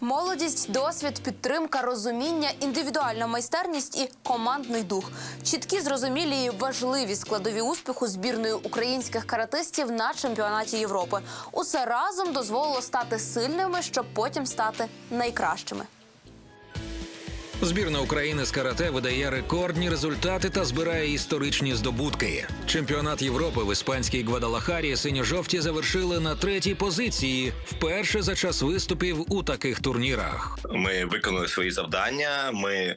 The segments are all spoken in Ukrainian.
Молодість, досвід, підтримка, розуміння, індивідуальна майстерність і командний дух чіткі, зрозумілі і важливі складові успіху збірної українських каратистів на чемпіонаті Європи. Усе разом дозволило стати сильними, щоб потім стати найкращими. Збірна України з карате видає рекордні результати та збирає історичні здобутки. Чемпіонат Європи в іспанській Гвадалахарі синьо-жовті завершили на третій позиції вперше за час виступів у таких турнірах. Ми виконали свої завдання. Ми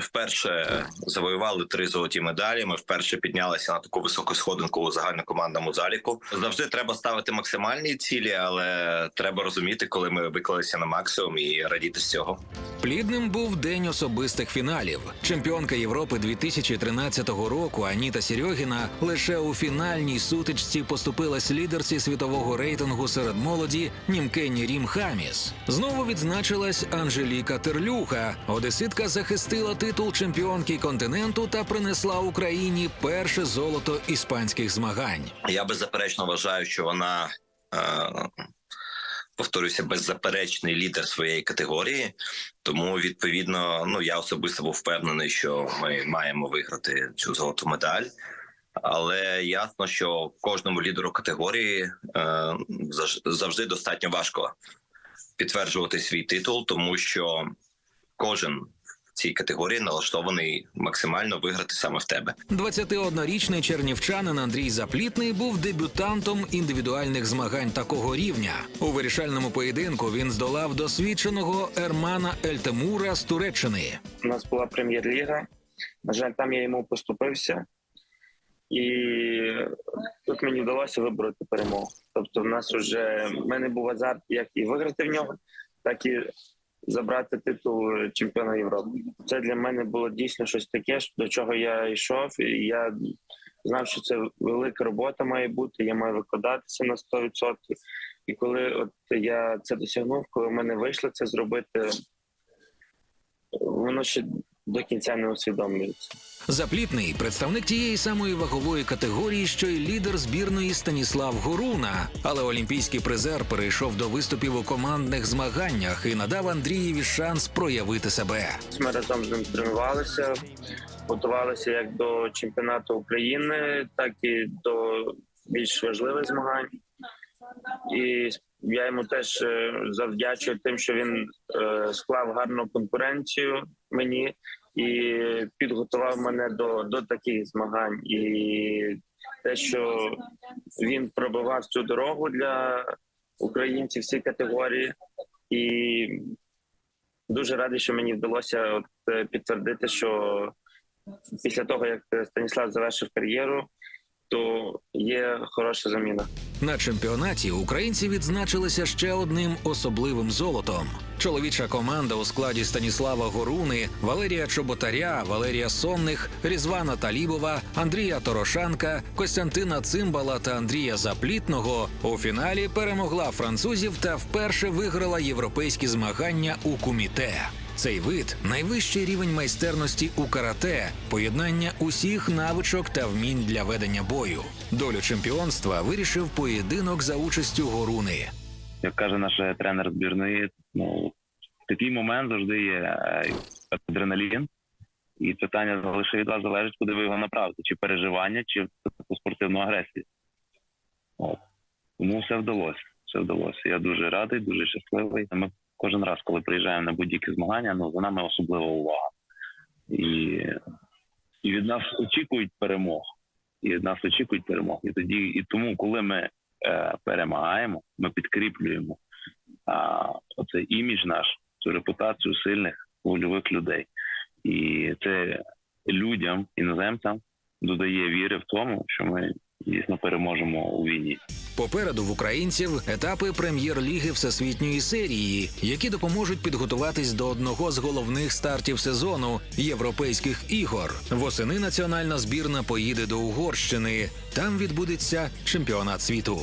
вперше завоювали три золоті медалі. Ми вперше піднялися на таку високу сходинку у загальнокомандному заліку. Завжди треба ставити максимальні цілі, але треба розуміти, коли ми виклалися на максимум і радіти з цього. Плідним був день особистих фіналів. Чемпіонка Європи 2013 року Аніта Серьогіна лише у фінальній сутичці поступилась лідерці світового рейтингу серед молоді Німкені Рім Хаміс. Знову відзначилась Анжеліка Терлюха. Одеситка захистила титул чемпіонки континенту та принесла Україні перше золото іспанських змагань. Я беззаперечно вважаю, що вона. Е- Повторюся, беззаперечний лідер своєї категорії, тому відповідно, ну я особисто був впевнений, що ми маємо виграти цю золоту медаль. Але ясно, що кожному лідеру категорії е, завжди достатньо важко підтверджувати свій титул, тому що кожен цій категорії налаштований максимально виграти саме в тебе. 21-річний чернівчанин Андрій Заплітний був дебютантом індивідуальних змагань такого рівня. У вирішальному поєдинку він здолав досвідченого Ермана Ельтемура з Туреччини. У нас була прем'єр-ліга. На жаль, там я йому поступився, і тут мені вдалося вибороти перемогу. Тобто, в нас вже в мене був азарт як і виграти в нього, так і забрати титул чемпіона Європи. Це для мене було дійсно щось таке, до чого я йшов. І я знав, що це велика робота має бути. Я маю викладатися на 100%. І коли от я це досягнув, коли в мене вийшло це зробити, воно ще до кінця не усвідомлюється. Заплітний представник тієї самої вагової категорії, що й лідер збірної Станіслав Горуна. Але олімпійський призер перейшов до виступів у командних змаганнях і надав Андрієві шанс проявити себе. Ми разом з ним тренувалися, готувалися як до чемпіонату України, так і до більш важливих змагань. І я йому теж е, завдячую тим, що він е, склав гарну конкуренцію мені і підготував мене до, до таких змагань. І те, що він пробивав цю дорогу для українців всі категорії, і дуже радий, що мені вдалося от, е, підтвердити, що після того як Станіслав завершив кар'єру, то є хороша заміна. На чемпіонаті українці відзначилися ще одним особливим золотом. Чоловіча команда у складі Станіслава Горуни, Валерія Чоботаря, Валерія Сонних, Різвана Талібова, Андрія Торошанка, Костянтина Цимбала та Андрія Заплітного у фіналі перемогла французів та вперше виграла європейські змагання у куміте. Цей вид найвищий рівень майстерності у карате, поєднання усіх навичок та вмінь для ведення бою. Долю чемпіонства вирішив поєдинок за участю Горуни. як каже наш тренер збірної, ну такий момент завжди є е, адреналін, і питання лише від вас залежить, куди ви його направите, чи переживання, чи спортивну агресію. От. Тому все вдалося. Все вдалося. Я дуже радий, дуже щасливий. Ми кожен раз, коли приїжджаємо на будь-які змагання, ну за нами особлива увага. І, і від нас очікують перемог. І від нас очікують перемог. І тоді, і тому, коли ми е, перемагаємо, ми підкріплюємо а, оцей імідж наш, цю репутацію сильних вольових людей. І це людям, іноземцям додає віри в тому, що ми дійсно переможемо у війні. Попереду в українців етапи прем'єр-ліги всесвітньої серії, які допоможуть підготуватись до одного з головних стартів сезону європейських ігор. Восени національна збірна поїде до Угорщини. Там відбудеться чемпіонат світу.